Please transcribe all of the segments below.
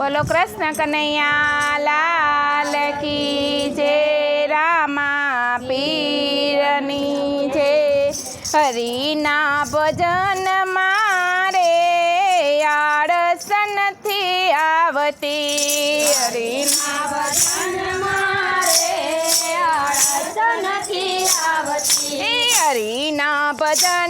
બોલો કૃષ્ણ કનૈયા, લાલ કી જે રામા પીરની જે હરિના ભજન મારે આળસ નથી આવતી. હરિના આવતી. હરિના ભજન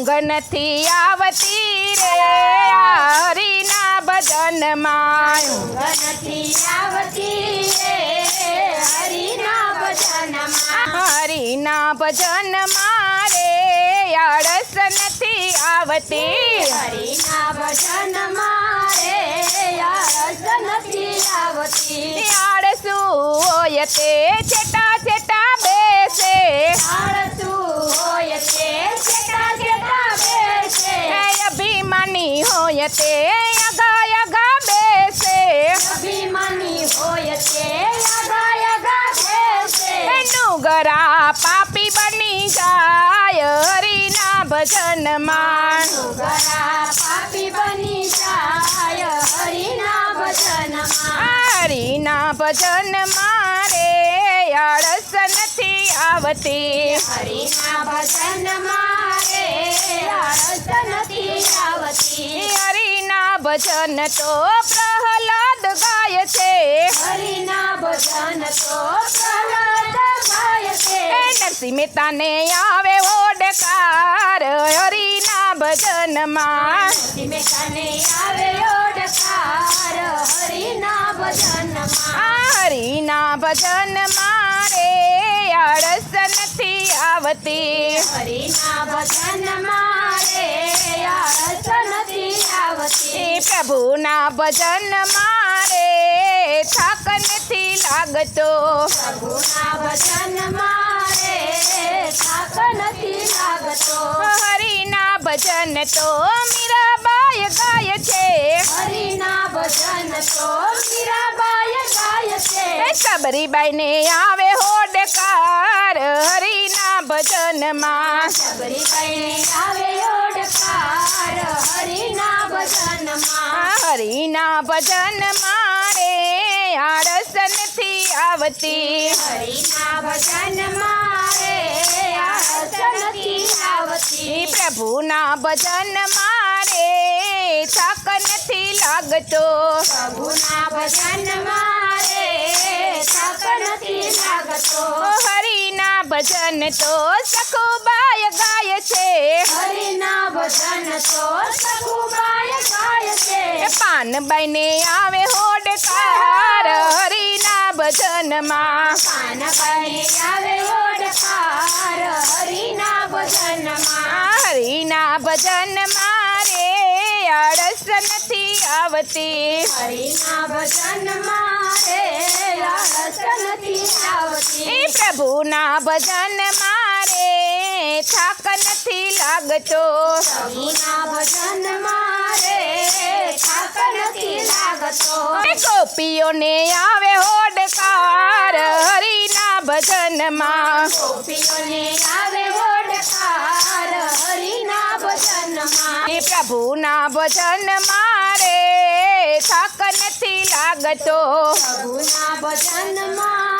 ઊંઘ નથી આવતી રે આ હરિના ભજનમાં. હરિના ભજન મારે આળસ નથી આવતી. હરિના ભજન મારે આળસ નથી આવતી. આળસુ હોય તે છેટા તે અગા અગા બેસે. અભિમાની હોય તે યગા યગા બેસે. નુગરા પાપી બની જાય હરિના પાપી બની જાય હરિના ભજન મારે આળસ નથી આવતી. હરિના ભજન મારે આળસ નથી ભજન તો પ્રહલાદ ગાય છે. હરિના ભજન તો પ્રહલાદ ગાય છે. એ નરસિંહ મહેતાને આવે ઓડકાર હરિના ભજનમાં. ધીમે તને આવે ઓડકાર હરિના ભજનમાં. આ હરિના ભજન મારે નથી આવતી હરિના ભજન મારે આળસ નથી આવતી પ્રભુના ભજન મારે થાક નથી લાગતો. પ્રભુના ભજન મારે થાક નથી લાગતો. હરિના ભજન તો મીરાબાઈ ગાય છે. હરિના ભજન તો મીરાબાઈ ગાય છે. એ સબરીબાઈને આવે હોડકાર. હરિના ભજનમાં. આવે ઓડકાર હરિના ભજનમાં. હરિના ભજન મારે આળસ નથી આવતી. હરિના ભજન મારે આળસ નથી આવતી પ્રભુના ભજન મારે થાક નથી લાગતો. પ્રભુના ભજન મારે થાક નથી લાગતો. ભજન તો સખુબાય ગાય છે. હરિના ભજન તો સખુબાય ગાય છે. પાન પાનબાઈને આવે હોડકાર હરિના ભજનમાં. પાનબાઈ આવે હોડકાર હરિના ભજનમાં. માં હરિના ભજન મારે આળસ નથી આવતી. હરિના ભજન મારે પ્રભુના ભજન મારે થાક નથી લાગતો. પ્રભુના ભજન મારે થાક નથી લાગતો. ગોપીઓને આવે હોડકાર હરિના ભજનમાં. ગોપીઓને આવે હોડકાર હરિના ભજનમાં. પ્રભુના ભજન મારે થાક નથી લાગતો. પ્રભુના ભજન મારે થાક